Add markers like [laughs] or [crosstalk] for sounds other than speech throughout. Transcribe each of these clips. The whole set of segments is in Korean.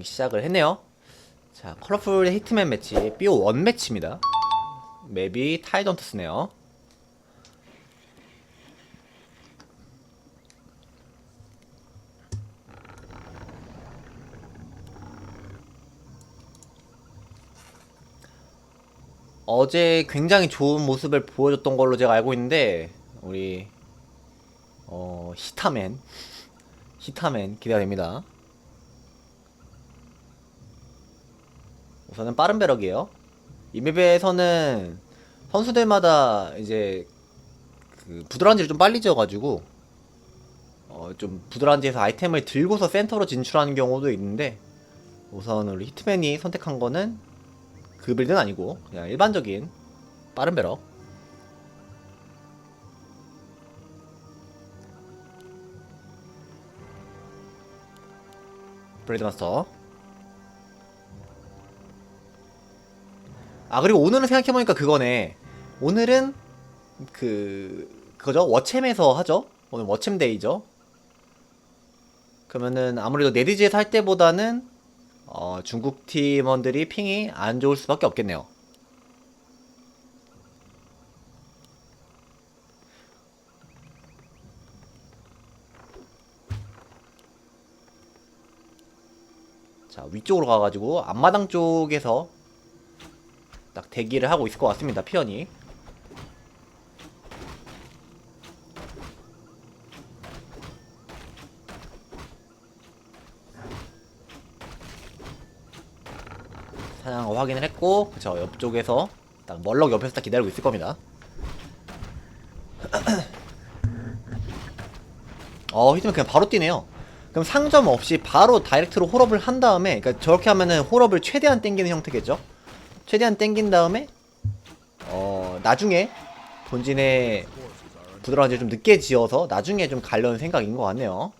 경기 시작을 했네요. 자, 컬러풀 히트맨 매치 BO1 매치입니다. 맵이 타이던트스네요. 어제 굉장히 좋은 모습을 보여줬던 걸로 제가 알고 있는데 우리 어 히타맨 [laughs] 히타맨 기대가 됩니다. 우선은 빠른 배럭이에요. 이 맵에서는 선수들마다 이제 그 부드러운지를 좀 빨리 지어가지고 어 좀 부드러운지에서 아이템을 들고서 센터로 진출하는 경우도 있는데 우선 우리 히트맨이 선택한 거는 그 빌드는 아니고 그냥 일반적인 빠른 배럭 브레이드 마스터 아 그리고 오늘은 생각해보니까 그거네. 오늘은 그 그거죠? 워챔에서 하죠? 오늘 워챔 데이죠? 그러면은 아무래도 네디지에서 할 때보다는 어, 중국 팀원들이 핑이 안 좋을 수밖에 없겠네요. 자 위쪽으로 가가지고 앞마당 쪽에서 딱 대기를 하고 있을 것 같습니다 피언이 사냥 확인을 했고 그쵸 옆쪽에서 딱 멀럭 옆에서 딱 기다리고 있을 겁니다. [clears throat] 어 히트맨 그냥 바로 뛰네요. 그럼 상점 없이 바로 다이렉트로 홀업을 한 다음에 그러니까 저렇게 하면은 홀업을 최대한 땡기는 형태겠죠 최대한 땡긴 다음에 어 나중에 본진의 부드러운 지 좀 늦게 지어서 나중에 좀 가려는 생각인 것 같네요.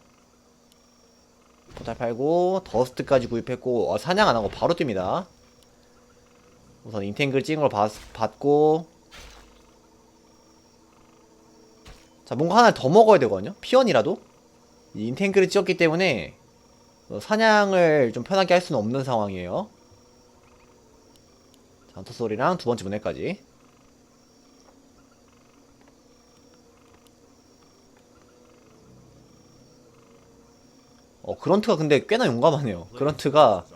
포탈 팔고 더스트까지 구입했고 어, 사냥 안 하고 바로 뜁니다. 우선 인탱글 찍은 걸 받, 받고. 자 뭔가 하나 더 먹어야 되거든요? 피언이라도? 이 인탱글을 찍었기 때문에 어, 사냥을 좀 편하게 할 수는 없는 상황이에요 잔토 소리랑 두 번째 문해까지. 어 그런트가 근데 꽤나 용감하네요. 그런트가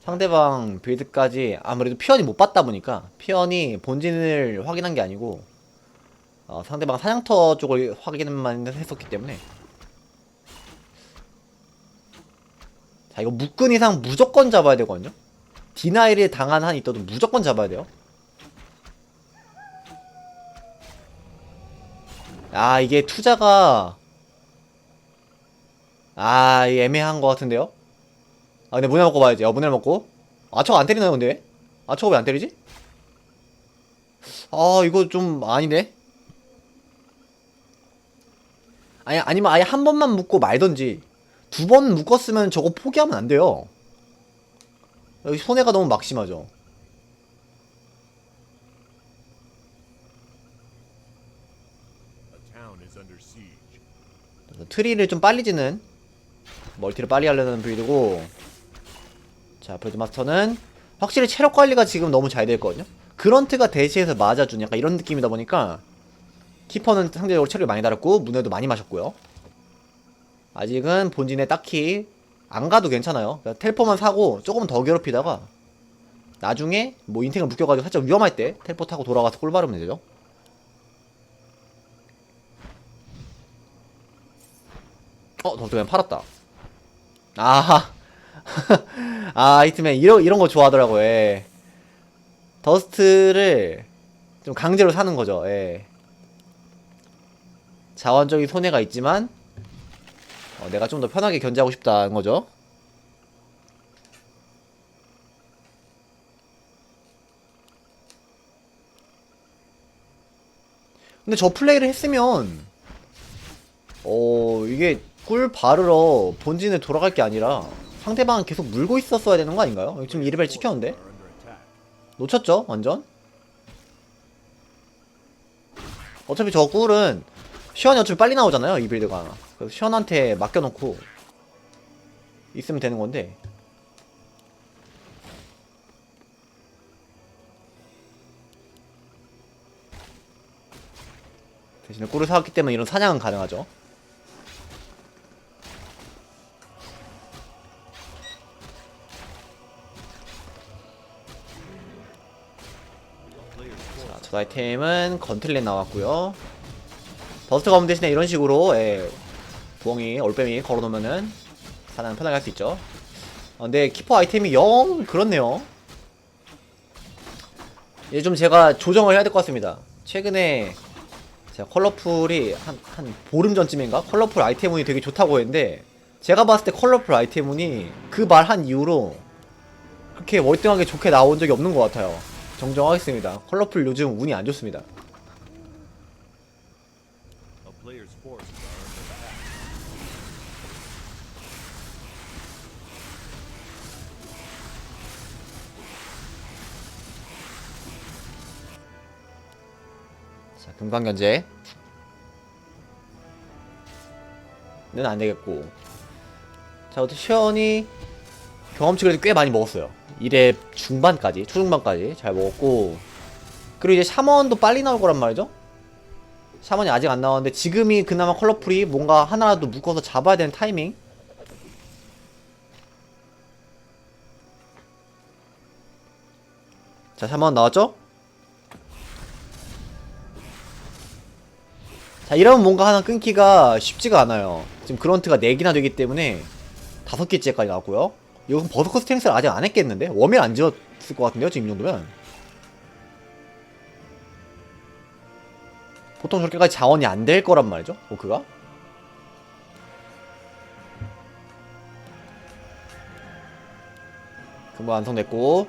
상대방 빌드까지 아무래도 피언이 못 봤다 보니까 피언이 본진을 확인한 게 아니고 어, 상대방 사냥터 쪽을 확인만 했었기 때문에. 자 이거 묶은 이상 무조건 잡아야 되거든요 디나일에 당한 한 있어도 무조건 잡아야 돼요. 아 이게 투자가 아 애매한 것 같은데요? 아 근데 문에 먹고 봐야지. 어 문에 먹고. 아 저거 안 때리나요 근데? 아 저거 왜 안 때리지? 아 이거 좀 아니네. 아니 아니면 아예 한 번만 묶고 말던지 두 번 묶었으면 저거 포기하면 안 돼요 여기 손해가 너무 막심하죠. 트리를 좀 빨리 지는 멀티를 빨리 하려는 빌드고 자 브레드 마스터는 확실히 체력 관리가 지금 너무 잘 됐거든요. 그런트가 대시해서 맞아준 약간 이런 느낌이다 보니까 키퍼는 상대적으로 체력이 많이 달았고 문에도 많이 마셨고요. 아직은 본진에 딱히 안 가도 괜찮아요 그러니까 텔포만 사고 조금 더 괴롭히다가 나중에 뭐 인생을 묶여가지고 살짝 위험할 때 텔포 타고 돌아가서 꿀 바르면 되죠 어, 더스트맨 팔았다. 아하. [laughs] 아, 히트맨, 이런, 이런 거 좋아하더라고요, 예. 더스트를 좀 강제로 사는 거죠, 예. 자원적인 손해가 있지만, 어, 내가 좀 더 편하게 견제하고 싶다는 거죠. 근데 저 플레이를 했으면, 어, 이게 꿀 바르러 본진에 돌아갈 게 아니라 상대방은 계속 물고 있었어야 되는 거 아닌가요? 지금 2레벨 찍혔는데? 놓쳤죠? 완전? 어차피 저 꿀은 시원이 어차피 빨리 나오잖아요, 이 빌드가. 그래서 션한테 맡겨놓고 있으면 되는 건데. 대신에 꿀을 사왔기 때문에 이런 사냥은 가능하죠. 자저 아이템은 건틀렛 나왔고요. 버스터가 없는 대신에 이런 식으로 예, 부엉이, 올빼미 걸어놓으면은 사냥 편하게 할 수 있죠. 아, 근데 키퍼 아이템이 영 그렇네요. 이제 좀 제가 조정을 해야 될 것 같습니다. 최근에 제가 컬러풀이 한, 한 보름 전쯤인가? 컬러풀 아이템 운이 되게 좋다고 했는데 제가 봤을 때 컬러풀 아이템 운이 그 말 한 이후로 그렇게 월등하게 좋게 나온 적이 없는 것 같아요. 정정하겠습니다. 컬러풀 요즘 운이 안 좋습니다. 자, 금강견제. 는 안되겠고. 자, 어떻게 시연이 경험치 그래도 꽤 많이 먹었어요. 1회 중반까지, 초중반까지 잘 먹었고. 그리고 이제 샤먼도 빨리 나올 거란 말이죠? 샤먼이 아직 안 나왔는데 지금이 그나마 컬러풀이 뭔가 하나라도 묶어서 잡아야 되는 타이밍? 자, 샤먼 나왔죠? 자 이러면 뭔가 하나 끊기가 쉽지가 않아요. 지금 그런트가 4개나 되기 때문에 5개째까지 나왔고요. 이건 버스커 스 탱스를 아직 안 했겠는데? 웜을 안 지었을 것 같은데요 지금 이 정도면? 보통 저렇게까지 자원이 안 될 거란 말이죠 오크가? 금방 완성됐고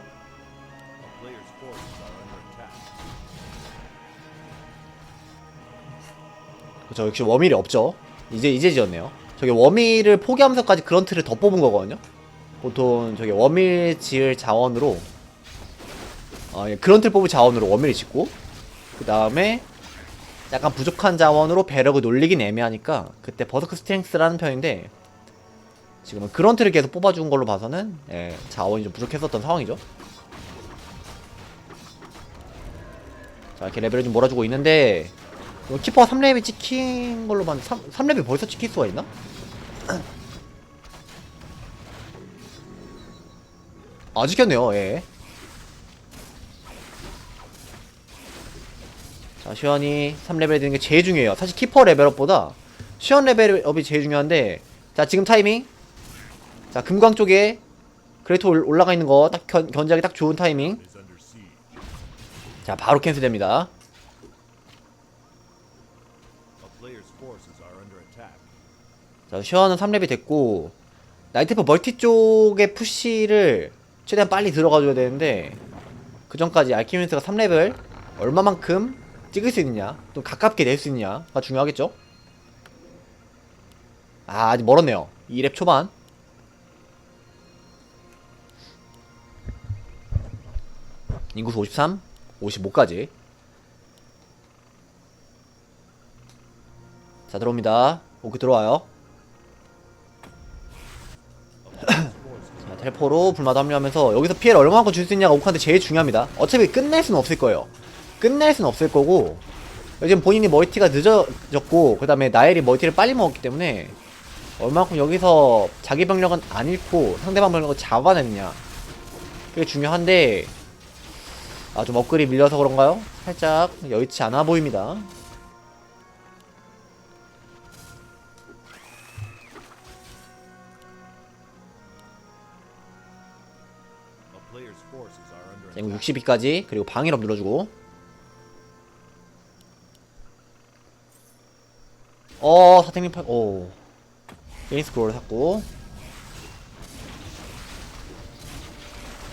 그렇죠 역시 워밀이 없죠. 이제 이제 지었네요. 저기 워밀을 포기하면서까지 그런트를 더 뽑은 거거든요. 보통 저기 워밀 지을 자원으로 어, 예, 그런트를 뽑을 자원으로 워밀을 짓고 그 다음에 약간 부족한 자원으로 배럭을 놀리긴 애매하니까 그때 버스크 스트렝스라는 편인데 지금은 그런트를 계속 뽑아준 걸로 봐서는 예, 자원이 좀 부족했었던 상황이죠. 자 이렇게 레벨을 좀 몰아주고 있는데 이거 키퍼가 3렙이 찍힌 걸로 봤는데 3, 3렙이 벌써 찍힐 수가 있나? 아 찍혔네요 예. 자 시원이 3레벨 되는 게 제일 중요해요 사실 키퍼 레벨업보다 시원 레벨업이 제일 중요한데 자 지금 타이밍 자 금광 쪽에 그레이트 올- 올라가 있는 거 딱 견제하기 딱 좋은 타이밍. 자 바로 캔슬됩니다 자, 쉐어는 3렙이 됐고 나이트프 멀티 쪽의 푸시를 최대한 빨리 들어가줘야 되는데 그 전까지 알키미스가 3렙을 얼마만큼 찍을 수 있느냐 좀 가깝게 낼 수 있느냐가 중요하겠죠? 아 아직 멀었네요. 2렙 초반. 인구수 53 55까지 자 들어옵니다 오크 들어와요 [clears throat] 자, 텔포로 불마다 합류하면서 여기서 피해를 얼마만큼 줄 수 있냐가 오크한테 제일 중요합니다. 어차피 끝낼 수는 없을 거예요. 끝낼 수는 없을 거고 지금 본인이 멀티가 늦어졌고 그 다음에 나엘이 멀티를 빨리 먹었기 때문에 얼마만큼 여기서 자기 병력은 안 잃고 상대방 병력을 잡아냈냐 그게 중요한데 아 좀 업글이 밀려서 그런가요? 살짝 여의치 않아 보입니다. 자, 이거 attack. 62까지 그리고 방위럽 눌러주고. 어 사택님 팔.. 오. 게임 스크롤 샀고.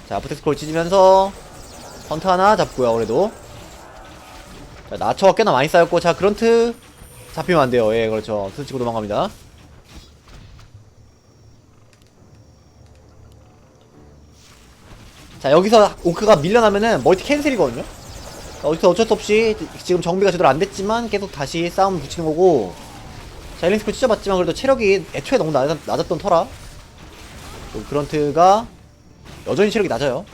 자 아프텍 스크롤 찢으면서 헌트 하나 잡고요 그래도. 자 나처가 꽤나 많이 쌓였고 자 그런트 잡히면 안 돼요. 예 그렇죠. 스치고 도망갑니다 자 여기서 오크가 밀려나면은 멀티 캔슬이거든요? 자, 어디서 어쩔 수 없이 지금 정비가 제대로 안 됐지만 계속 다시 싸움 붙이는 거고. 자 일링스크 찢어봤지만 그래도 체력이 애초에 너무 낮, 낮았던 터라. 또 그런트가 여전히 체력이 낮아요.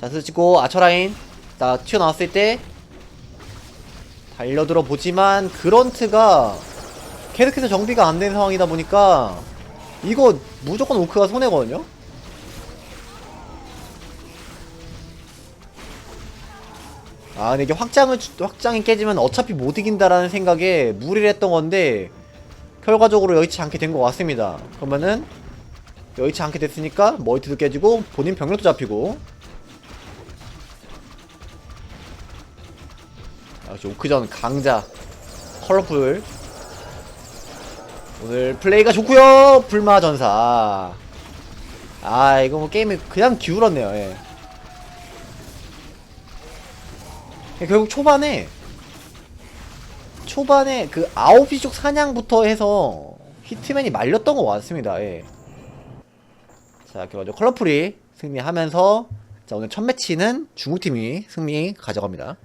자, 스 찍고 아처라인 딱 튀어나왔을 때 달려들어 보지만 그런트가 계속해서 정비가 안 된 상황이다 보니까 이거 무조건 오크가 손해거든요? 아 근데 이게 확장을 주- 확장이 깨지면 어차피 못 이긴다라는 생각에 무리를 했던 건데 결과적으로 여의치 않게 된 것 같습니다. 그러면은 여의치 않게 됐으니까 멀티도 깨지고 본인 병력도 잡히고. 아, 역시 오크전 강자 컬러풀 오늘 플레이가 좋고요 불마 전사 아 이거 뭐 게임이 그냥 기울었네요 예. 결국 초반에 초반에 그 9시 쪽 사냥부터 해서 히트맨이 말렸던 것 같습니다 예. 자 먼저 컬러풀이 승리하면서 자 오늘 첫 매치는 중국팀이 승리 가져갑니다